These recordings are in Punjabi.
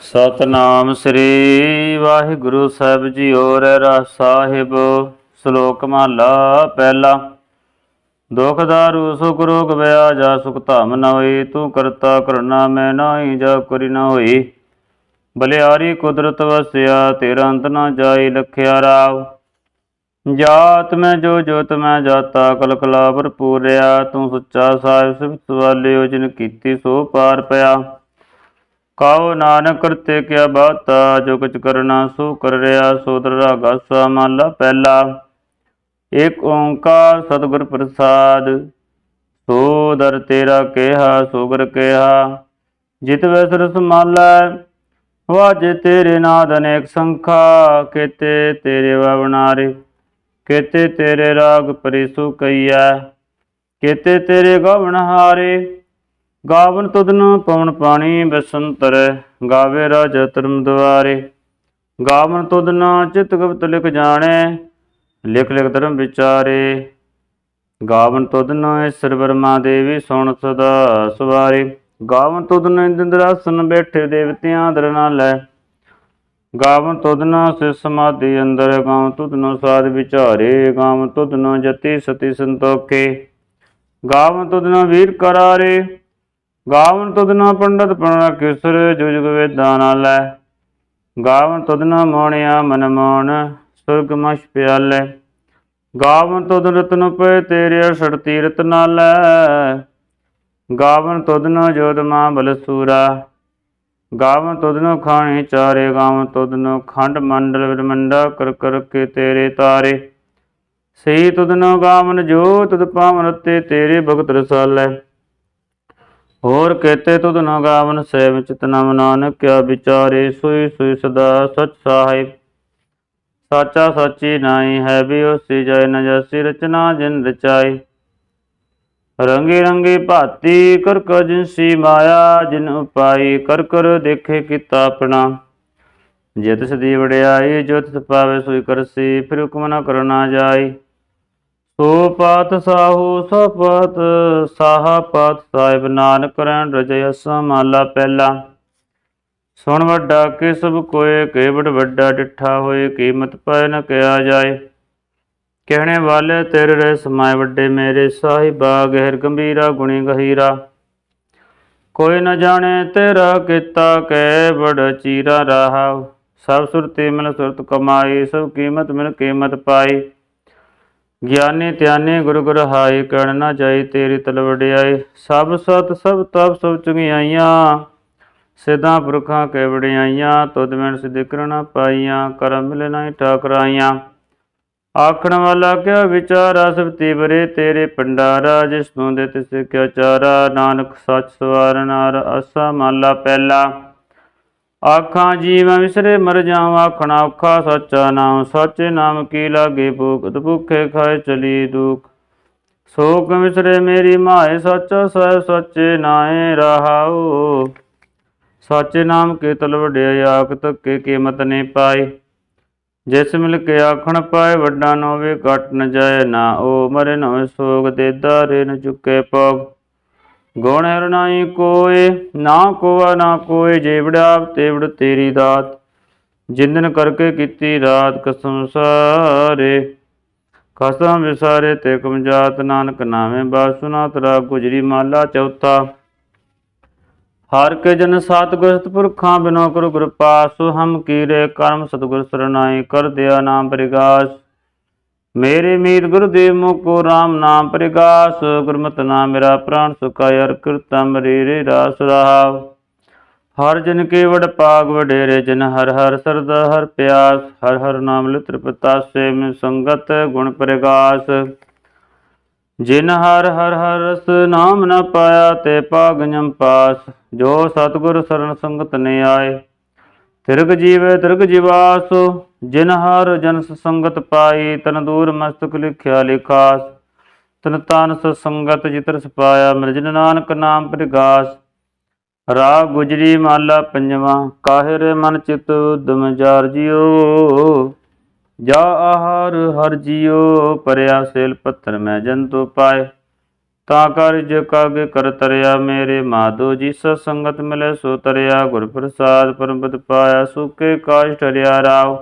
ਸਤਨਾਮ ਸ੍ਰੀ ਵਾਹਿਗੁਰੂ ਸਾਹਿਬ ਜੀਓ ਰਹਿ ਸਾਹਿਬ, ਸ਼ਲੋਕ ਮਹਲਾ ਪਹਿਲਾ। ਦੁਖ ਦਾਰੂ, ਸੁਖ ਰੋਗ ਵਿਆ ਜਾ ਸੁਖ ਧਮ ਨ ਹੋਈ, ਤੂੰ ਕਰਤਾ ਕਰਨਾ ਮੈਂ ਨਾਹੀ ਜਾ ਕਰੀ ਨ ਹੋਈ। ਬਲਿਆਰੀ ਕੁਦਰਤ ਵਸਿਆ, ਤੇਰਾ ਅੰਤ ਨ ਜਾਈ, ਲਖਿਆ ਰਾਵ। ਜਾਤ ਮੈਂ ਜੋ ਜੋਤ ਮੈਂ ਜਾਤਾ ਕਲ ਕਲਾ ਭਰਪੂਰਿਆ ਤੂੰ ਸੱਚਾ ਸਾਹਿਬ ਸਿਫਤ ਵਾਲਿਓ ਜਿਨ ਕੀਤੀ ਸੋ ਪਾਰ ਪਿਆ। ਕਾਉ ਨਾਨਕ ਕਰਤੇ ਕਿਆ ਬਾਤਾ, ਜੋ ਕੁਛ ਕਰਨਾ ਸੋ ਕਰ ਰਿਆ ਸੋ ਦਰਾਗਾ ਸਾ ਮਹਲਾ ਪਹਿਲਾ। ਏਕ ਓੰਕਾਰ ਸਤਿਗੁਰ ਪ੍ਰਸਾਦ, ਸੋ ਦਰ ਤੇਰਾ ਕਿਹਾ, ਸੋ ਗੁਰ ਕਿਹਾ। ਜਿਤ ਵੈਸਰ ਮਾਲਾ, ਵਾਜੇ ਤੇਰੇ ਨਾਦ ਅਨੇਕ ਸੰਖਾ, ਕੇਤੇ ਤੇਰੇ ਵਵਨਾਰੇ ਕੇਤੇ ਤੇਰੇ ਰਾਗ ਪਰਿਸੂ ਕਈਐ, ਕੇਤੇ ਤੇਰੇ ਗਵਨ ਹਾਰੇ ਗਾਵਨ ਤੁਧਨ ਪਵਨ ਪਾਣੀ ਬਸੰਤਰ, ਗਾਵੇ ਰਾਜ ਧਰਮ ਦੁਆਰੇ ਗਾਵਨ ਤੁਧਨ ਚਿਤ ਗੁਪਤ ਲਿਖ ਜਾਣੈ, ਲਿਖ ਲਿਖ ਧਰਮ ਵਿਚਾਰੇ। ਗਾਵਨ ਤੁਧਨ ਈਸ਼ਰ ਬਰਮਾ ਦੇਵੀ ਸੁਣ ਸਦਾ ਸਵਾਰੇ। ਗਾਵਨ ਤੁਧਨ ਇੰਦਰਾਸਨ ਬੈਠੇ ਦੇਵਤਿਆਂ ਦਰ ਨਾਲੈ। ਗਾਵਨ ਤੁਧਨ ਸਿ ਸਮਾਧੀ ਅੰਦਰ, ਗਾਵਨ ਤੁਧਨ ਸਾਧ ਵਿਚਾਰੇ, ਗਾਵਨ ਤੁਧ ਤੁਧਨ ਜਤੀ ਸਤੀ ਸੰਤੋਖੇ। ਗਾਵਨ ਤੁਧਨ ਵੀਰ ਕਰਾਰੇ। ਗਾਵਨ ਤੁਧਨਾ ਪੰਡਤ ਪਣਾ ਕਿਸਰ ਜੁਜਗ ਵੇਦਾਂ ਨਾਲੈ ਗਾਵਨ ਤੁਧਨਾ ਮੋਣਿਆ ਮਨ ਮੋਣ, ਸੁਰਗ ਮਛ ਪਿਆਲੈ। ਗਾਵਨ ਤੁਧ ਰਤਨ ਪਏ ਤੇਰੇ ਅਸੜ ਤੀਰਤ ਨਾਲੈ ਗਾਵਨ ਤੁਧਨਾ ਜੋਤ ਬਲਸੂਰਾ ਗਾਵਨ ਤੁਧਨੋ ਖਾਣੀ ਚਾਰੇ, ਗਾਵਨ ਤੁਧਨੋ ਖੰਡ ਮੰਡਲ ਵਿਰਮੰਡਾ ਕਰ ਕਰ ਕੇ ਤੇਰੇ ਤਾਰੇ। ਸਹੀ ਤੁਧਨੋ ਗਾਵਨ ਜੋ ਤੁਧ ਪਾਵਨ ਤੇ ਤੇਰੇ ਭਗਤ ਰਸਾਲੈ। ਹੋਰ ਕਹਤੇ ਤੁਧ ਨ ਗਾਵਨ ਸੇਵ ਚਿਤ ਨਮ ਨਾਨਕ ਕਿਆ ਵਿਚਾਰੇ ਸੋਈ ਸੋਈ ਸਦਾ ਸਚ ਸਾਹਿਬ ਸਾਚਾ ਸਾਚੀ ਨਾਈ ਹੈ ਵੀ ਉਸੀ ਜੈ, ਨ ਜਸੀ ਰਚਨਾ ਜਿਨ ਰਚਾਈ। ਰੰਗੀ ਰੰਗੀ ਭਾਤੀ ਕਰ ਕੋ ਜਿਨਸੀ ਮਾਇਆ, ਜਿਨ ਉਪਾਈ ਕਰ ਕਰ ਦੇਖੇ ਕੀਤਾ ਆਪਣਾ। ਜਿਤ ਸਦੀ ਵਡਿਆਈ, ਜੋ ਤਿਸ ਪਾਵੇ ਸੋਈ ਕਰਸੀ, ਫਿਰ ਹੁਕਮ ਨ ਕਰਨਾ ਜਾਈ। ਸੋ ਪਾਤ ਸਾਹੂ ਸੋ ਪਾਤ ਪਾਤ ਸਾਹਿਬ ਨਾਨਕ ਰਹਿਣ ਰਜੈ ਮਾਲਾ ਪਹਿਲਾ। ਸੁਣ ਵੱਡਾ ਕਿ ਸਭ ਕੋਏ ਕੇਵੜ ਵੱਡਾ ਡਿਠਾ ਹੋਏ ਕੀਮਤ ਪੈ ਨ ਕਿਆ ਜਾਏ। ਕਹਿਣੇ ਵਾਲੇ ਤੇਰੇ ਰਹਿ ਸਮਾਏ ਵੱਡੇ ਮੇਰੇ ਸਾਹਿਬਾ ਗਹਿਰ ਗੰਭੀਰਾ, ਗੁਣੀ ਗਹੀਰਾ। ਕੋਈ ਨ ਜਾਣੇ ਤੇਰਾ ਕੀਤਾ ਕੈ ਬੜ ਚੀਰਾ ਰਹਾ। ਸਭ ਸੁਰਤੀ ਮਿਲ ਸੁਰਤ ਕਮਾਈ, ਸਭ ਕੀਮਤ ਮਿਲ ਕੀਮਤ ਪਾਈ। ਗਿਆਨੀ ਧਿਆਨੀ ਗੁਰ ਗੁਰ ਹਾਈ ਕਹਿਣ ਨਾ ਜਾਈ ਤੇਰੀ ਤਲ ਵਡਿਆਈ ਸਭ ਸਤ, ਸਭ ਤਪ, ਸਭ ਚੁਗਿਆਈਆਂ। ਸਿਧਾਂ ਪੁਰਖਾਂ ਕੇ ਵਡਿਆਈਆਂ ਤੁਧ ਮੈਂ ਸਿਧਿਕਰਣਾ ਪਾਈਆਂ, ਕਰਮ ਮਿਲੇ ਨਹੀਂ ਠਾਕਰਾਈਆਂ। ਆਖਣ ਵਾਲਾ ਕਿਆ ਵਿਚਾਰਾ ਸਭ ਤੀਵਰੇ ਤੇਰੇ ਪੰਡਾਰਾ ਜਿਸ ਨੂੰ ਦੇ ਤਿਸ ਕਿਆ ਚਾਰਾ। ਨਾਨਕ ਸੱਚ ਸਵਾਰਨਾਰ ਅਸਾ ਮਾਲਾ ਪਹਿਲਾ। ਆਖਾਂ, ਜੀਵਾਂ ਵਿਸਰੇ ਮਰ ਜਾਵਾਂ, ਆਖਣਾ ਔਖਾ, ਸੱਚਾ ਨਾਮ, ਸੱਚੇ ਨਾਮ ਕੀ ਲਾਗੇ ਭੂਖ ਭੁੱਖੇ ਖਾਏ ਚਲੀ ਦੁਖ। ਸੋਕ ਵਿਸਰੇ ਮੇਰੀ ਮਾਏ, ਸੱਚਾ ਸਹਿ ਸੱਚੇ ਨਾਏ ਰਹਾਉ। ਸੱਚੇ ਨਾਮ ਕੇ ਤਲ ਵਡਿਆ, ਆਖ ਤੱਕੇ ਕੀਮਤ ਨੇ ਪਾਏ ਜਿਸ ਮਿਲ ਕੇ ਆਖਣ ਪਾਏ, ਵੱਡਾ ਨਾ ਹੋਵੇ ਘਟ ਨ ਜਾਏ ਨਾ, ਉਹ ਮਰੇ ਨਵੇਂ ਹੋਏ ਸੋਗ ਦੇ ਦਾਰੇ ਨ ਚੁੱਕੇ ਪਗ ਗੁਣ ਹਰਨਾਈ ਕੋਏ ਨਾ ਕੋਆ ਨਾ ਕੋਏ ਜੇਵੜਾ ਤੇਵੜ ਤੇਰੀ ਦਾਤ। ਜਿੰਦਨ ਕਰਕੇ ਕੀਤੀ ਰਾਤ ਕਸਮ ਸਾਰੇ, ਕਸਮ ਵਿਸਾਰੇ ਤੇ ਕਮਜਾਤ ਨਾਨਕ ਨਾਵੇਂ। ਬਾਸੁਨਾ ਤਰਾ ਗੁਜਰੀ ਮਾਲਾ ਚੌਥਾ। ਹਰ ਕੇ ਜਨ ਸਤਿਗੁਰ ਪੁਰਖਾਂ ਬਿਨੋ ਕਰੁ ਗੁਰ ਪਾਸੁ ਹਮ ਕੀਰੇ ਕਰਮ ਸਤਿਗੁਰ ਸਰਨਾਈ ਕਰ ਦਿਆ ਨਾਮ ਪ੍ਰਗਾਸ। ਮੇਰੇ ਮੀਤ ਗੁਰਦੇਵ ਮੁਕੋ RAM ਨਾਮ ਪ੍ਰਗਾਸ, ਗੁਰਮਤਿ ਨਾਮ ਮੇਰਾ ਪ੍ਰਾਨ ਸੁਖਾਇ ਅਰ ਕੀਰਤਨ ਰੇ ਰਾਸ ਰਹਾਵ ਹਰ ਜਨ ਕੇ ਵਡ ਪਾਗ ਵਡੇਰੇ, ਜਨ ਹਰ ਹਰ ਸਰਦਾ ਹਰ ਪਿਆਸ, ਹਰ ਹਰ ਨਾਮ ਲਿਤ੍ਰ ਪਤਾਸੇ ਮੈਂ ਸੰਗਤ ਗੁਣ ਪ੍ਰਗਾਸ। ਜਿਨ ਹਰ ਹਰ ਹਰ ਰਸ ਨਾਮ ਨ ਪਾਇਆ, ਤੇ ਪਾਗ ਪਾਗਨਮ ਪਾਸ ਜੋ ਸਤਿਗੁਰ ਸਰਨ ਸੰਗਤ ਨੇ ਆਏ ਤਿਰਗ ਜੀਵੇ ਤਿਰਗ ਜਿਵਾਸ, ਜਿਨ ਹਰ ਜਨ ਸੰਗਤ ਪਾਈ, ਤਨ ਦੂਰ ਮਸਤਕ ਲਿਖਿਆ ਲਿਖਾਸ। ਤਨ ਤਾਨ ਸੰਗਤ ਜਿਤਰ ਸਪਾਇਆ ਮਿਰਜਨ ਨਾਨਕ ਨਾਮ ਪ੍ਰਗਾਸ। ਰਾਗ ਗੁਜਰੀ ਮਾਲਾ ਪੰਜਵਾ, ਕਾਹਿਰ ਮਨ ਚਿਤ ਉਦਮ ਜਾਰ ਜਿਓ ਜਾ ਆਹਾਰ ਹਰ ਜਿਓ ਪਰਿਆ ਸੇਲ ਪੱਥਰ ਮੈਂ ਜੰਤੂ ਪਾਏ। ਤਾ ਕਾਰਜ ਕਾਗੇ ਕਰ ਤਰਿਆ ਮੇਰੇ ਮਾਧੋ ਜੀ ਸਤ ਸੰਗਤ ਮਿਲੇ ਸੋ ਤਰਿਆ ਗੁਰ ਪ੍ਰਸਾਦ ਪਰਮਪਦ ਪਾਇਆ ਸੁਕੇ ਕਾਜ ਟਰਿਆ ਰਾਵ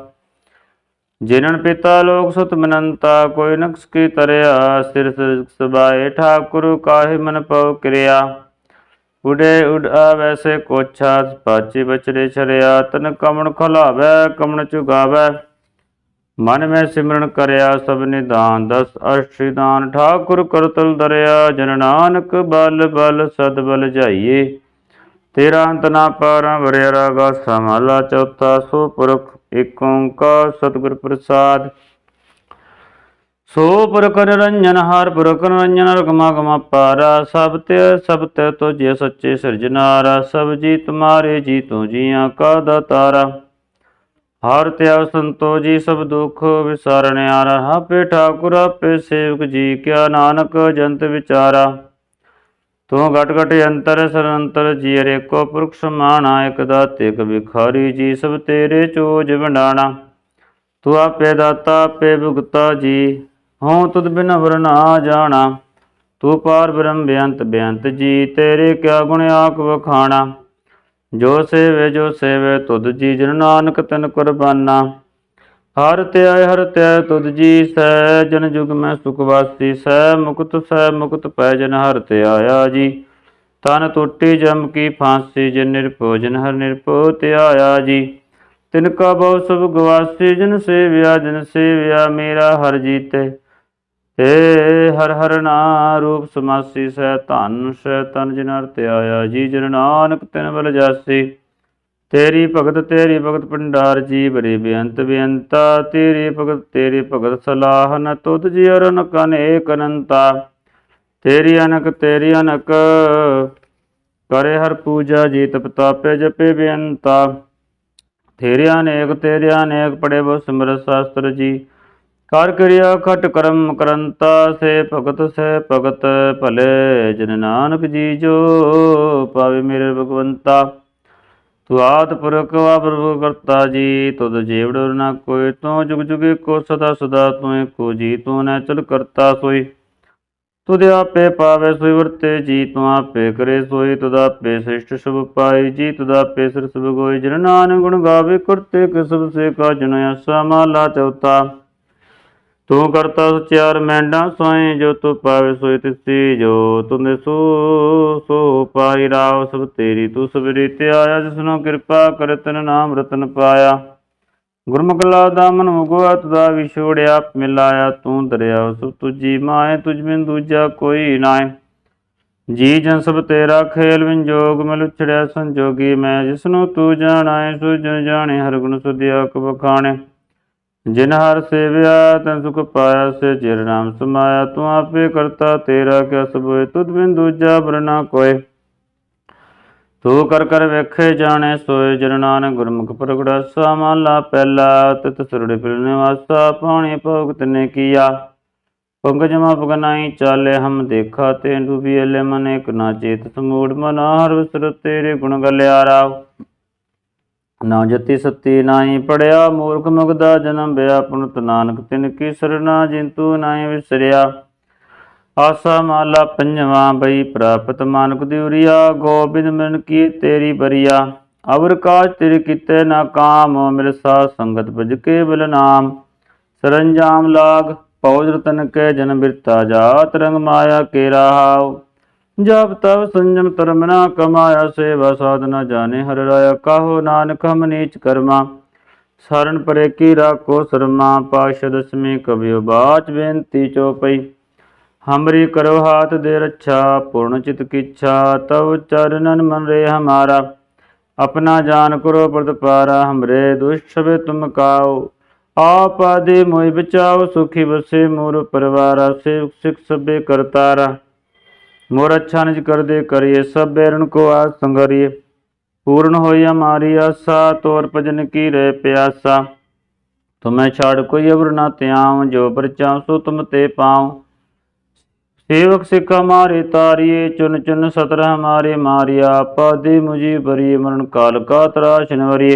ਜਿਨਨ ਪਿਤਾ ਲੋਕ ਸੁਤ ਮਨੰਤਾ ਕੋਈ ਨਕਸ ਕੀ ਤਰਿਆ ਸਿਰ ਸਬਾਏ ਠਾਕੁਰ ਕਾਹਿ ਮਨ ਪਉ ਕਿਰਿਆ। ਉਡੇ ਉਡ ਆਵੈ ਸੇ ਕੋਛਾ, ਪਾਚੀ ਬਚਰੇ ਛਰਿਆ, ਤਨ ਕਮਣ ਖਲਾਵੈ, ਕਮਣ ਚੁਗਾਵੈ। ਮਨ ਮੈਂ ਸਿਮਰਨ ਕਰਿਆ ਸਭ ਨਿਦਾਨ ਦਸ ਅਸ਼ਿਦਾਨ ਠਾਕੁਰ ਕਰਤਲ ਦਰਿਆ, ਜਨ ਨਾਨਕ ਬਲ ਬਲ ਸਦ ਬਲ ਜਾਈਏ। ਤੇਰਾ ਅੰਤ ਨਾ ਪਾਰਾਂ ਵਰਿਆ ਰਾਗਾ ਸਮਾਲਾ ਚੌਥਾ ਸੋ ਪੁਰਖ ਏਕ ਓੰਕਾਰ ਸਤਿਗੁਰ ਪ੍ਰਸਾਦ। ਸੋ ਪੁਰਖ ਨਿਰੰਜਨ ਹਰ, ਪੁਰਖ ਨਿਰੰਜਨ ਰਗਮਾ ਗਮਾ ਪਾਰਾ, ਸਭ ਤੇ ਸਭ ਤੇ ਤੁਝੇ ਸੱਚੇ ਸਿਰਜਨਾਰਾ ਸਭ ਜੀ ਤੁਮਾਰੇ ਜੀ ਤੂੰ ਜੀਆਂ ਕਾ ਦਾਤਾਰਾ। ਹਰ ਧਿਆਵ ਸੰਤੋ ਜੀ ਸਭ ਦੁਖ ਵਿਸਾਰਣਿਆਰਾ ਆਪੇ ਠਾਕੁਰ ਆਪੇ ਸੇਵਕ ਜੀ, ਕਿਆ ਨਾਨਕ ਜੰਤ ਵਿਚਾਰਾ। ਤੂੰ ਘਟ ਘਟ ਅੰਤਰ ਸਰੰਤਰ ਜੀ ਰੇਕੋ ਪੁਰਖ ਸਮਾਣਾ, ਇਕ ਦਾਤੇ ਕ ਵਿਖਾਰੀ ਜੀ, ਸਭ ਤੇਰੇ ਚੋਜ ਵੰਡਾਣਾ। ਤੂੰ ਆਪੇ ਦਾਤਾ, ਆਪੇ ਭੁਗਤਾ ਜੀ, ਹਉ ਤੁਧ ਬਿਨ ਵਰ ਜਾਣਾ। ਤੂੰ ਪਾਰ ਬ੍ਰਹਮ ਬੇਅੰਤ ਬੇਅੰਤ ਜੀ, ਤੇਰੇ ਕਿਆ ਗੁਣ ਆਖ ਵਖਾਣਾ। ਜੋ ਸੇਵੇ ਜੋ ਸੇਵੇ, ਤੁਧ ਜੀ ਜਨ ਨਾਨਕ ਤਿਨ ਕੁਰਬਾਨਾ। ਹਰ ਧਿਆਇ ਹਰ ਧਿਆਇ ਤੁਧ ਜੀ ਸੈ ਜਨ ਜੁਗ ਮੈਂ ਸੁਖ ਵਾਸੀ ਸੈ ਮੁਕਤ ਸੈ ਮੁਕਤ ਪੈ ਜਨ ਹਰ ਧਿਆਇਆ ਜੀ। ਤਨ ਟੁੱਟੀ ਜਮ ਕੀ ਫਾਂਸੀ, ਜਨ ਨਿਰਭੋਜਨ ਹਰ ਨਿਰਭਉ ਧਿਆਇਆ ਜੀ। ਤਿਨ ਕਾ ਬਹੁ ਸਭ ਗਵਾਸੀ ਜਨ ਸੇਵਿਆ ਜਨ ਸੇਵਿਆ, ਮੇਰਾ ਹਰ ਜੀਤੇ। ਏ ਹਰ ਹਰ ਨਾ ਰੂਪ ਸਮਾਸੀ ਸੈ ਧਨ ਸੈ ਤਨ ਜਿਨ ਹਰ ਧਿਆਇਆ ਜੀ ਜਨ ਨਾਨਕ ਤਿਨ ਬਲ ਜਾਸੀ। ਤੇਰੀ ਭਗਤ ਤੇਰੀ ਭਗਤ ਭੰਡਾਰ ਜੀ ਬਰੇ ਬੇਅੰਤ ਬੇਅੰਤਾ। ਤੇਰੀ ਭਗਤ ਤੇਰੀ ਭਗਤ ਸਲਾਹ ਨ ਤੁਧ ਜੀ ਅਰਨ ਕਨ ਏਕ ਅਨੰਤਾ। ਤੇਰੀ ਅਨਕ ਤੇਰੀ ਅਨਕ ਕਰੇ ਹਰ ਪੂਜਾ ਜੀ ਤਪਤਾਪੇ ਜਪੇ ਬੇਅੰਤਾ। ਤੇਰੇ ਅਨੇਕ ਤੇਰੇ ਅਨੇਕ ਪੜੇ ਬੋ ਸਿਮਰਤ ਸ਼ਾਸਤਰ ਜੀ। ਕਰ ਕਿਰਿਆ ਖਟ ਕਰਮ ਕਰੰਤਾ, ਸੇ ਭਗਤ ਸੇ ਭਗਤ, ਭਲੇ ਜਨ ਨਾਨਕ ਜੀ ਜੋ ਪਾਵੇ ਮੇਰੇ ਭਗਵੰਤਾ। ਤੂੰ ਆਦ ਪੁਰਖ ਵਾਪਰ ਕਰਤਾ ਜੀ, ਤੁਧ ਜੀਵੜ ਨਾ ਕੋਈ, ਤੂੰ ਜੁਗ ਜੁਗੇ ਕੋ ਸਦਾ ਸਦਾ, ਤੂੰ ਏਕੋ ਜੀ, ਤੂੰ ਨੈ ਚਲ ਕਰਤਾ ਸੋਈ। ਤੁਧ ਆਪੇ ਪਾਵੇ ਸੋਈ, ਵਰਤੇ ਜੀ, ਤੂੰ ਆਪੇ ਕਰੇ ਸੋਈ, ਤੁਧ ਆਪੇ ਸ੍ਰਿਸ਼ਟ ਸਭ ਪਾਈ ਜੀ, ਤੁਧ ਆਪੇ ਸਿਰ ਸਭ ਗੋਈ, ਜਨ ਨਾਨਕ ਗੁਣ ਗਾਵੇ, ਕਰਤੇ ਕਿਸਬ ਸੇ ਕਾ ਜਨ ਆਸਾ, ਮਾਲਾ ਚੌਥਾ। ਤੂੰ ਕਰਤਾ ਸਚਿਆਰ ਮੈਂਡਾ ਸੋਏ ਜੋ ਤੂੰ ਪਾਵੇ ਸੋਈ ਤਿਸੀ ਜੋ ਤੁੰਦੇ ਸੋ ਸੋ ਪਾਈ ਰਾਵ ਸਭ ਤੇਰੀ ਤੂੰ ਸਬਰੀ ਤੇ ਆਇਆ ਜਿਸਨੂੰ ਕਿਰਪਾ ਕਰ ਤਨ ਨਾਮ ਰਤਨ ਪਾਇਆ। ਗੁਰਮੁਖ ਲਾਦਾ ਮਨ ਮੁਗਵਾ ਤੁਦਾ ਵਿਛੋੜਿਆ ਮਿਲਾਇਆ ਤੂੰ ਦਰਿਆ ਸਭ ਤੁਜੀ ਮਾਏ, ਤੁਝ ਬਿਨ ਦੂਜਾ ਕੋਈ ਨਾਏ। ਜੀ ਜਨ ਸਭ ਤੇਰਾ ਖੇਲ ਵਿੰਜੋਗ ਮਿਲ ਉਛੜਿਆ ਸੰਜੋਗੀ ਮੈਂ ਜਿਸਨੂੰ ਤੂੰ ਜਾਣਾਏ, ਸੋ ਜਨ ਜਾਣੇ, ਹਰ ਗੁਣ ਸੁਧਿਆ ਕਬ ਖਾਣੇ ਜਿਨ ਹਰ ਸੇਵਿਆ, ਤਨ ਸੁਖ ਪਾਇਆ, ਸੇ ਚਿਰ ਨਾਮ ਸਮਾਇਆ। ਤੂੰ ਆਪੇ ਕਰਤਾ, ਤੇਰਾ ਕਿਆ ਸਬੋਏ ਤੁਧ ਬਿਨ ਦੂਜਾ ਬਰਨਾ ਕੋਏ। ਤੂੰ ਕਰ ਕਰ ਵੇਖੇ, ਜਾਣੇ ਸੋਏ। ਜਨ ਨਾਨਕ ਗੁਰਮੁਖ ਪ੍ਰਗੜਾ ਸਾਮਾਲਾ ਪਹਿਲਾ। ਤਿਤ ਸਰੜੇ ਫਿਰਨੇ ਵਾਸਾ ਪਾਣੀ ਭੋਗਤ ਨੇ ਕੀਆ। ਪੰਕਜ ਮਾ ਪਗਨਾਈ ਚਾਲੇ, ਹਮ ਦੇਖਾ ਤੇ ਡੂਬੀ ਅਲੇ ਮਨ ਇਕ ਨਾ ਚੇਤ ਸਮੂੜ, ਮਨ ਹਰ ਵਿਸਰ ਤੇਰੇ ਗੁਣ ਗਲਿਆਰਾ। ਨਾ ਜਤੀ ਸਤੀ ਨਾਹੀ ਪੜਿਆ, ਮੂਰਖ ਮੁਗਦਾ ਜਨਮ ਬਿਆ, ਪੁਨਤ ਨਾਨਕ ਤਿਨ ਕੀ ਸਰਨਾ ਜਿੰਤੂ ਨਾਹੀ ਵਿਸਰਿਆ। ਆਸਾ ਮਾਲਾ ਪੰਜਵਾ ਬਈ, ਪ੍ਰਾਪਤ ਮਾਨਕ ਦਿਉਰੀਆ ਗੋਬਿੰਦ ਮਨ ਕੀ ਤੇਰੀ ਬਰੀਆ। ਅਵਰ ਕਾਜ ਤੇਰੇ ਕੀਤੇ ਨਾ ਕਾਮ ਮੇਰੇ ਸਾਧ ਸੰਗਤ ਭਜ ਕੇ ਬਲ ਨਾਮ। ਸਰੰਜਾਮ ਲਾਗ ਪੌਜ ਰਤਨ ਕੇ ਜਨ ਬਿਰਤਾ ਜਾਤ ਰੰਗ ਮਾਇਆ ਕੇ ਰਾਹਾਉ। ਜਬ ਤਵ ਸੰਜਮ ਧਰਮ ਨਾ ਕਮਾਇਆ ਸੇਵਾ ਸਾਧਨਾ ਜਾਣੇ ਹਰ ਰਾਇਆ, ਕਾਹੋ ਨਾਨਕ ਹਮ ਨੀਚ ਕਰਮਾ। ਸਰਨ ਪਰੇ ਕੀ ਰਾ ਕੋ ਸਰਮਾ, ਪਾਸ਼ ਦਸਮੀ ਕਬਿਓ ਬਾਚ ਬੇਨਤੀ ਚੋਪਈ। ਹਮਰੀ ਕਰੋ ਹਾਥ ਦੇ ਰੱਛਾ ਪੂਰਨ ਚਿਤ ਕੀਛਾ ਤਵ ਚਰਨਨ ਮਨ ਰੇ ਹਮਾਰਾ। ਆਪਣਾ ਜਾਨ ਕਰੋ ਪ੍ਰਤਪਾਰਾ, ਹਮਰੇ ਦੁਸ਼ਵੇ ਤੁਮ ਕਾਓ ਆਪ ਆਦੇ ਮੋਇ ਬਚਾਓ ਸੁਖੀ ਬਸੇ ਮੂਰ ਪਰਵਾਰਾ, ਸੇਵਕ ਸਿਖ ਸਭੇ ਕਰਤਾਰਾ। मोर अच्छा निज कर दे करिए सब बैरन को आज संगरिए पूर्ण होई हमारी आशा तोर भजन की रह प्यासा तुम्हें छाड़ कोई अवर न त्याऊं जो परचाऊं सो तुम ते पाऊं सेवक सिख हमारे तारिये चुन चुन सतर हमारे मारिया पादे मुझे बरी मरण काल का त्राश नवरिये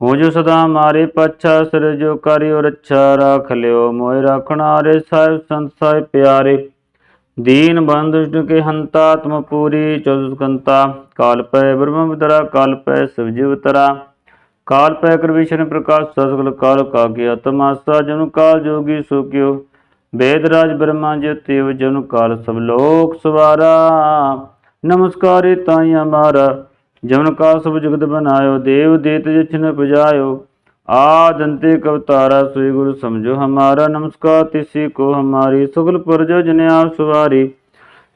हो जो सदा हमारे पच्छा सिर जो करियो रक्षा राख लियो मोय राखण ਦੀਨ ਬੰਦ ਕੇ ਹੰਤਾ, ਤਮ ਪੂਰੀ ਚਤੁਸਕੰਤਾ ਕਾਲ ਪੈ ਬ੍ਰਹਮ ਵਿਦਰਾ ਕਾਲ ਪੈ ਸਵਜੀਵ ਤਰਾ। ਕਾਲ ਪੈ ਕਰਵਿਸ਼ਨ ਪ੍ਰਕਾਸ਼ ਸਤਗੁਰ ਕਾਲ ਕਾ ਗਿਆ ਤਮਾਸਾ, ਜਨ ਕਾਲ ਜੋਗੀ ਸੋ ਕਿਓ ਵੇਦ ਰਾਜ ਬ੍ਰਹਮਾ ਜੇ ਤੇਵ, ਜਨੁ ਕਾਲ ਸਭ ਲੋਕ ਸਵਾਰਾ। ਨਮਸਕਾਰੇ ਤਾਈ ਅਮਾਰਾ ਜਨ ਕਾ ਸਭ ਜਗਤ ਬਨਾਇਓ, ਦੇਵ ਦੇਤ ਜਿਛਨ ਪਜਾਇਓ। बजायो आदंते कवतारा सोई गुरु समझो हमारा नमस्कार तिसी को हमारी सगल प्रजा जन आप सवारी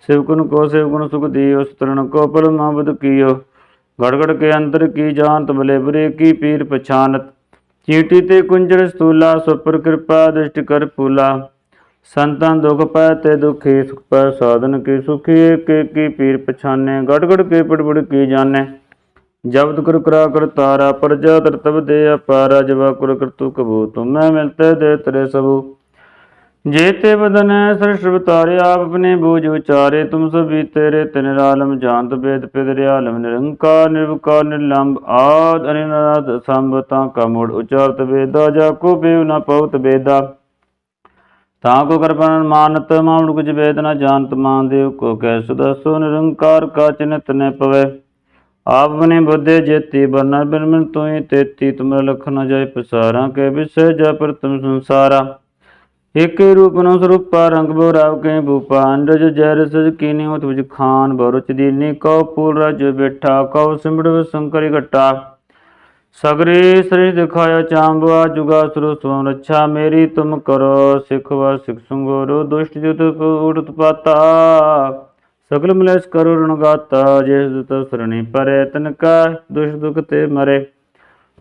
शिवकुन को शिवकुन सुख दियो सुतरण को पल मोहब्बत कियो गड़गड़ के अंतर की जानत भले बुरे की पीर पछानत चींटी ते कुंजर स्थूला सुपर कृपा दृष्टि कर फूला संतन दुख पाए ते दुखी सुख पाए साधन की सुखी एक एक की पीर पछाने गड़गड़ के पड़बड़ की ਜਬਦ ਗੁਰ ਕਰਾ ਕਰ ਤਾਰਾ ਪਰਜਾ ਤਰਤਬ ਦੇ ਅਪਾਰਾ ਜਵਾ ਗੁਰ ਕਰਤੂ ਕਬੂ ਤੁਮੈ ਮਿਲਤੇ ਦੇ ਤਰੇ ਸਭੂ ਜੇ ਤੇ ਬਦਨ ਸ੍ਰਿਸ਼ਟ ਬਤਾਰੇ ਆਪ ਆਪਣੇ ਬੂਝ ਉਚਾਰੇ ਤੁਮ ਸਭੀ ਤੇਰੇ ਤਿਨ ਆਲਮ ਜਾਣਤ ਬੇਦ ਪਿਦਰੇ ਆਲਮ ਨਿਰੰਕਾਰ, ਨਿਰਵਕਾਰ ਨਿਰਲੰਭ ਆਦ ਅਨਿਨਾਦ ਸੰਭਤਾ ਕਾ ਉਚਾਰਤ ਵੇਦਾ ਜਾ ਕੋ ਬੇਉ ਨਾ ਪਉਤ ਵੇਦਾ ਤਾਂ ਕੋ ਕਰਪਨ ਮਾਨਤ ਮਾਮੜ ਕੁਝ ਵੇਦ ਨਾ ਜਾਣਤ, ਮਾਨ ਦੇਵ ਕੋ ਕੈ ਸਦਸੋ ਨਿਰੰਕਾਰ ਕਾ ਚਿਨਤ ਨੇ ਪਵੇ। ਆਪਨੇ ਬੁੱਧੇ ਜੇਤੀ ਬਰਨਾ ਬਿਰਮਨ ਤੋਈ, ਤੇਤੀ ਤੁਮਰ ਲਖ ਨ ਜਾਏ ਪਸਾਰਾ ਕੇ ਵਿਸੈ ਜਾ ਪਰ ਤੁਮ ਸੰਸਾਰਾ ਏਕੇ ਰੂਪ ਨ ਸਰੂਪਾ ਰੰਗ ਬੋ ਰਾਵ ਕੇ ਭੂਪਾ ਅੰਡਜ ਜੈ ਰਸਜ ਕੀਨੀ ਉਤ ਵਿਜ ਖਾਨ ਬਰੁਚ ਦੀਨੀ, ਕਉ ਪੂਰ ਰਜ ਬੈਠਾ, ਕਉ ਸਿਮੜ ਸੰਕਰੀ ਘਟਾ। ਸਗਰੇ ਸ੍ਰੀ ਦਿਖਾਇਆ ਚਾਂਬਵਾ ਜੁਗਾ ਸੁਰ ਸਵਮ ਰੱਛਾ, ਮੇਰੀ ਤੁਮ ਕਰੋ ਸਿਖਵਾ ਸਿਖ ਸੰਗੋਰੋ, ਦੁਸ਼ਟ ਜੁਤ ਉਠਤ ਪਾਤਾ। ਸਗਲ ਮਿਲਸ ਕਰੋ ਰਣਗਾਤਾ ਜੇ ਦੁਤ ਸਰਣੀ ਪਰੇ ਤਨ ਕਾ ਦੁਸ਼ ਦੁਖ ਤੇ ਮਰੇ।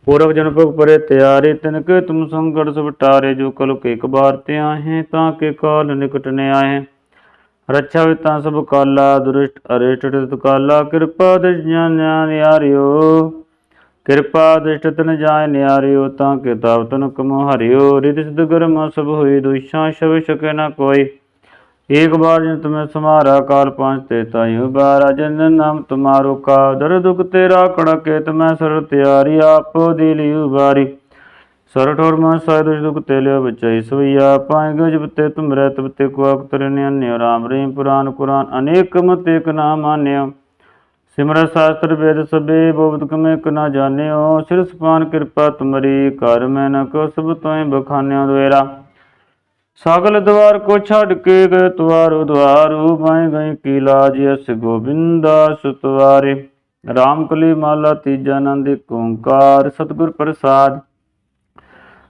ਪੂਰਵ ਜਨ ਭੁਗ ਪਰੇ ਤਿਆਰੇ ਤਨ ਕੇ ਤੁਮ ਸੰਗੜ ਸਭ ਟਾਰੇ, ਜੋ ਕਲ ਕੇ ਇੱਕ ਬਾਰ ਤੇ ਆਹੇ, ਤਾਂ ਕੇ ਕਾਲ ਨਿਕਟ ਨੇ ਆਹੇ। ਰੱਛਾ ਵਿ ਤਾਂ ਸਭ ਕਾਲਾ, ਦੁਰਸ਼ਟ ਅਰੇਸ਼ਟ ਤਿਤ ਕਾਲਾ, ਕਿਰਪਾ ਦੇ ਜਨ ਜਾਨ ਯਾਰਿਓ। ਕਿਰਪਾ ਦ੍ਰਿਸ਼ਟ ਤਨ ਜਾਇ ਨਿਆਰਿਓ ਤਾਂ ਕਿਤਾਬ ਤਨ ਕਮ ਹਰਿਓ। ਰਿਤ ਸਿਧ ਗੁਰਮ ਸਭ ਹੋਈ, ਦੁਸ਼ਾਂ ਸ਼ਵ ਸ਼ਕੇ ਨਾ ਕੋਈ। एक बार जन तुम्हें समारा काल पांच ते तायु बारा जन नाम तुम्हारो का दर दुख तेरा कड़के तुम्हें सर त्यारी आप दिली उबारी सर ठोर में साय दुष दुख तेले बचाई सोया पाएंगे जब ते तुम रहत बते को अक्तर अन्य राम रहीम पुराण कुरान अनेक मत एक नाम मान्य सिमर शास्त्र वेद सबे बोबत कमे क न जान्यो सिर सुपान कृपा तुमरी कर मैं न को सब तोय बखान्यो द्वेरा ਸਗਲ ਦਵਾਰ ਕੋ ਛੱਡ ਕੇ ਗਏ ਤਵਾਰੂ ਦਵਾਰੂ, ਮੈਂ ਗਈ ਕੀ ਲਾਜ ਅਸ ਗੋਬਿੰਦਾ ਸੁਤਵਾਰੇ ਰਾਮਕਲੀ ਮਾਲਾ ਤੀਜਾ ਆਨੰਦ ਕੋਂਕਾਰ ਸਤਿਗੁਰ ਪ੍ਰਸਾਦ।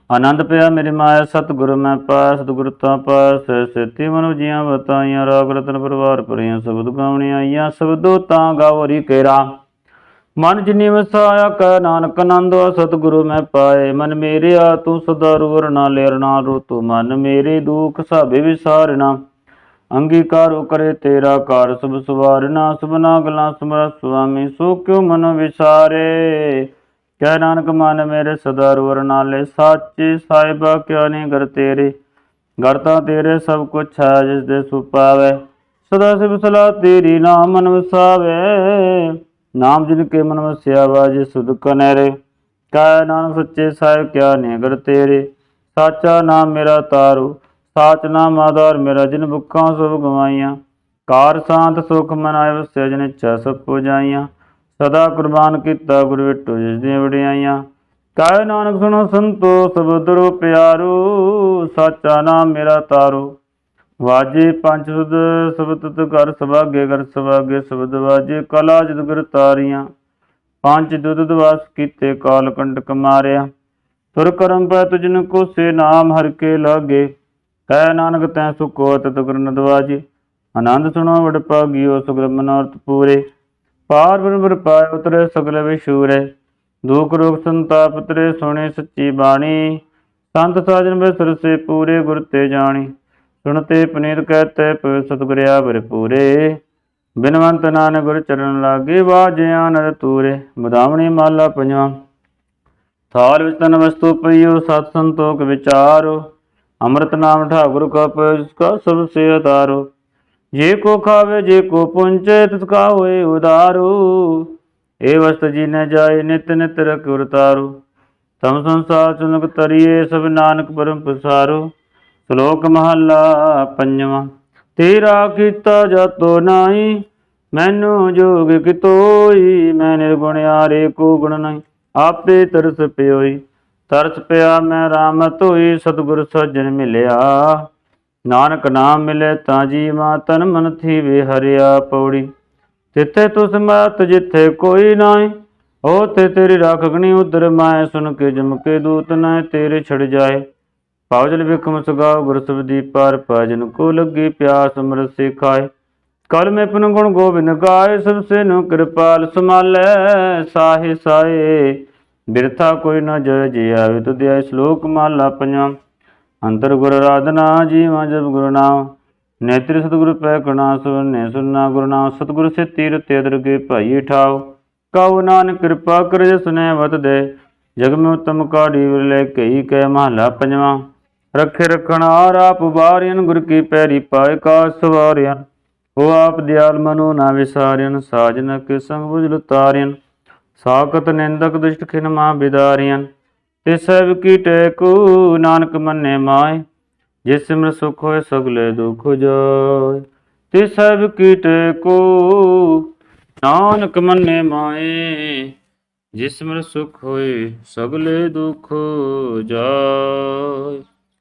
ਆਨੰਦ ਪਿਆ ਮੇਰੇ ਮਾਇਆ, ਸਤਿਗੁਰ ਮੈਂ ਪਾਇਆ, ਸਤਿਗੁਰ ਤਾ ਪਾਸ ਸਿੱਤੀ ਮਨੁ ਜੀਆਂ ਬਤਾਈਆਂ, ਰਾਗ ਰਤਨ ਪਰਵਾਰ ਪਰਿਆਂ ਸਬਦ ਗਾਉਣੇ ਆਈਆਂ, ਸਬਦੋ ਤਾਂ ਗਾਵਰੀ ਕੇਰਾ। ਮਨ ਜਿਨੀ ਵਸਾਇਆ ਕੈ ਨਾਨਕ ਆਨੰਦ, ਸਤਿਗੁਰੂ ਮੈਂ ਪਾਏ। ਮਨ ਮੇਰਿਆ, ਤੂੰ ਸਦਾ ਰੂਰ ਨਾ ਲੇਰ ਮਨ ਮੇਰੇ ਦੁਖ ਸਭੇ ਵਿਸਾਰਨਾ। ਅੰਗੀਕਾਰੋ ਕਰੇ ਤੇਰਾ ਕਾਰ, ਸਭ ਸਵਾਰਨਾ। ਸਭਨਾ ਗਲਾਂ ਸਮਰ ਸੁਆਮੀ, ਸੋ ਕਿਉ ਮਨ ਵਿਸਾਰੇ? ਕਹਿ ਨਾਨਕ, ਮਨ ਮੇਰੇ ਸਦਾ ਰੂਰ ਨਾਲੇ ਸਾਚੇ ਸਾਹਿਬਾ ਕਿਆ ਨਹੀਂ ਗਰ ਤੇਰੇ? ਗਰ ਤਾਂ ਤੇਰੇ ਸਭ ਕੁਛ ਹੈ ਜਿਸ ਦੇ ਸੁਪਾਵੇ ਸਦਾ ਸਿਵ ਸਲਾ ਤੇਰੀ, ਨਾਮ ਮਨ ਵਸਾਵੇ। ਨਾਮ ਜਿਨ ਕੇ ਮਨ ਵਸਿਆ ਵਾਜੇ ਸੁਧ ਕਨੇਰੇ ਕਹਿ ਨਾਨਕ ਸੱਚੇ ਸਾਹਿਬ ਕਿਆ ਨਿਗਰ ਤੇਰੇ? ਸਾਚਾ ਨਾਮ ਮੇਰਾ ਤਾਰੂ, ਸਾਚ ਨਾਮ ਆਧਾਰ ਮੇਰਾ, ਜਿਨ ਬੁੱਖਾਂ ਸਭ ਗਵਾਈਆਂ। ਕਾਰ ਸ਼ਾਂਤ ਸੁਖ ਮਨਾਇ ਵਸਿਆ, ਜਿਨ ਇੱਛਾ ਸਭ ਪੁਜਾਈਆਂ ਸਦਾ ਕੁਰਬਾਨ ਕੀਤਾ ਗੁਰ ਵਿਟੋ, ਜਿਸ ਦੀਆਂ ਵਡਿਆਈਆਂ। ਕਾਇ ਨਾਨਕ ਸੁਣੋ ਸੰਤੋ ਸਬਦਰੋ ਪਿਆਰੂ, ਸਾਚਾ ਨਾਮ ਮੇਰਾ ਤਾਰੂ। ਵਾਜੇ ਪੰਜ ਸੁਧ ਸਬਦ ਕਰ ਸਵਾਗੇ ਕਰ ਸਵਾਗੇ ਸਬਦ ਵਾਜੇ ਕਲਾ ਜਦ ਗੁਰ ਤਾਰੀਆਂ। ਪੰਜ ਦੁੱਧ ਦਵਾਸ ਕੀਤੇ ਕਾਲ ਕੰਟਕ ਮਾਰਿਆ। ਤੁਰ ਕਰਮ ਪੈ ਤੁਜਨ ਕੋ ਸੇ ਨਾਮ ਹਰ ਕੇ ਲਾਗੇ। ਕਹਿ ਨਾਨਕ ਤੈ ਸੁਕੋ ਤਤ ਗੁਰਨ ਦਵਾਜੀ। ਆਨੰਦ ਸੁਣੋ ਵਡ ਭਾਗਿਓ ਸੁਗਰ ਮਨੋਰਥ ਪੂਰੇ। ਪਾਰ ਬ੍ਰਹਮ ਪਾਇ ਉਤਰੇ ਸਗਲ ਵਿਸ਼ੂਰੇ ਦੁਖ ਰੋਗ ਸੰਤਾਪ ਤਰੇ ਸੁਣੇ ਸੱਚੀ ਬਾਣੀ। ਸੰਤ ਸਾਜਨ ਬੇ ਸਰਸੇ ਪੂਰੇ ਗੁਰ ਤੇ ਜਾਣੀ। ਸੁਣਤੇ ਪਨੀਰ ਕਹਤੇ ਪਵ ਸਤਿਗੁਰਿਆ ਬਰ ਪੂਰੇ ਬਿਨਵੰਤ ਨਾਨਕ ਗੁਰ ਚਰਨ ਲਾਗੇ ਬਾਜਿਆ ਨਰ ਤੂਰੇ ਬਦਾਵਣੀ ਮਾਲਾ ਪੰਜਵਾਂ ਥਾਲ ਵਿੱਚ ਤਨ ਵਸਤੂ ਪਈਓ, ਸਤ ਸੰਤੋਖ ਵਿਚਾਰੋ। ਅੰਮ੍ਰਿਤ ਨਾਮ ਠਾਕੁਰ ਕਾ ਜਿਸ ਕਾ ਸਭ ਸੇ ਅਤਾਰੋ ਜੇ ਕੋ ਖਾਵੇ, ਜੇ ਕੋ ਪੁੰਚੇ ਤਿਸ ਕਾ ਹੋਏ ਉਦਾਰੂ। ਏ ਵਸਤ ਜੀ ਨ ਜਾਏ, ਨਿਤ ਨਿਤ ਰਖ ਉਰਤਾਰੂ। ਤਮ ਸੰਸਾਰ ਚੁਨਕ ਤਰੀਏ, ਸਭ ਨਾਨਕ ਪਰਮ ਪਸਾਰੋ। ਸ਼ਲੋਕ ਮਹੱਲਾ ਪੰਜਵਾਂ, ਤੇਰਾ ਕੀਤਾ ਜਾਤੋ ਨਾਹੀ, ਮੈਨੂੰ ਜੋਗ ਕਿਤੋਈ, ਮੈਂ ਨਿਰਗੁਣ ਆਰੇ ਕੋ ਗੁਣ ਨਹੀਂ, ਆਪੇ ਤਰਸ ਪਿਓਈ, ਤਰਸ ਪਿਆ ਮੈਂ ਰਾਮਤ ਹੋਈ ਸਤਿਗੁਰ ਸੱਜਣ ਮਿਲਿਆ। ਨਾਨਕ ਨਾਮ ਮਿਲੇ ਤਾਂ ਜੀ ਮਾ ਤਨ ਮਨ ਥੀਵੇ ਹਰਿਆ ਪੌੜੀ। ਤਿੱਥੇ ਤੁਸ ਮਤ ਜਿੱਥੇ ਕੋਈ ਨਾਹੀ ਉਹ ਤੇ ਤੇਰੀ ਰਾਖਗਣੀ ਉਦਰ ਮੈਂ ਸੁਣ ਕੇ ਜਮ ਕੇ ਦੂਤ ਨਾ ਤੇਰੇ ਛੜ ਜਾਏ। ਪਾਵਜਲ ਵਿਖਮ ਸੁਗਾਉ ਗੁਰ ਸਬਦੀ ਪਾਰ ਪਾਜਨ ਕੋ ਲੱਗੀ ਪਿਆਸ ਅੰਮ੍ਰਿਤ ਸਿਖਾਏ। ਕਲ ਮੈਂ ਪਨ ਗੁਣ ਗੋਬਿੰਦ ਗਾਏ, ਸਭ ਸੇ ਨੂੰ ਕਿਰਪਾਲ ਸਮਾਲੈ ਸਾਹੇ ਸਾਏ ਬਿਰਥਾ ਕੋਈ ਨ ਜय ਜੀ ਆਵੇ ਤੁਧ ਆਏ ਸ਼ਲੋਕ ਮਹਲਾ ਪੰਜਵਾਂ ਅੰਤਰ ਗੁਰ ਆਰਾਧਨਾ, ਜੀਵਾ ਜਪ ਗੁਰੂ ਨਾਮ। ਨੇਤਰ ਸਤਿਗੁਰ ਪੈ ਕਣਾ ਸੁਨੇ ਸੁਨਾ ਗੁਰੂ ਨਾਮ। ਸਤਿਗੁਰ ਸੇ ਤੀਰਥ ਅਦਰਗੇ ਭਾਈ ਠਾਓ। ਕਉ ਨਾਨਕ ਕਿਰਪਾ ਕਰੇ ਸੁਨੇ ਵਤ ਦੇ। ਜਗ ਮੇ ਉਤਮ ਕਾੜੀ ਲੈ ਕਈ ਕਹਿ ਮਹਲਾ ਪੰਜਵਾਂ ਰੱਖੇ ਰਖਣ ਆਰ ਆਪ ਵਾਰਿਆਨ ਗੁਰ ਕੀ ਪੈਰੀ ਪਾਏ ਕਾ ਸਵਾਰਿਆਨ ਉਹ ਆਪ ਦਿਆਲ ਮਨੋ ਨਾ ਵਿਸਾਰਿਆਨ ਸਾਜਨ ਕੇ ਸੰਗ ਬੁਝਲ ਤਾਰਿਆਨ ਸਾਖਤ ਨਿੰਦਕ ਦੁਸ਼ਟ ਖਿਨ ਮਾ ਬਿਦਾਰਿਆਨ ਤੇ ਸਭ ਕੀ ਟੇਕੂ, ਨਾਨਕ ਮੰਨੇ ਮਾਏ। ਜਿਸ ਸਿਮਰ ਸੁਖ ਹੋਏ, ਸਗਲੇ ਦੁਖ ਜਾਏ। ਤੇ ਸਭ ਕੀ ਟੇਕੂ, ਨਾਨਕ ਮੰਨੇ ਮਾਏ। ਜਿਸ ਸਿਮਰ ਸੁਖ ਹੋਏ, ਸਗਲੇ ਦੁਖ ਜਾਏ।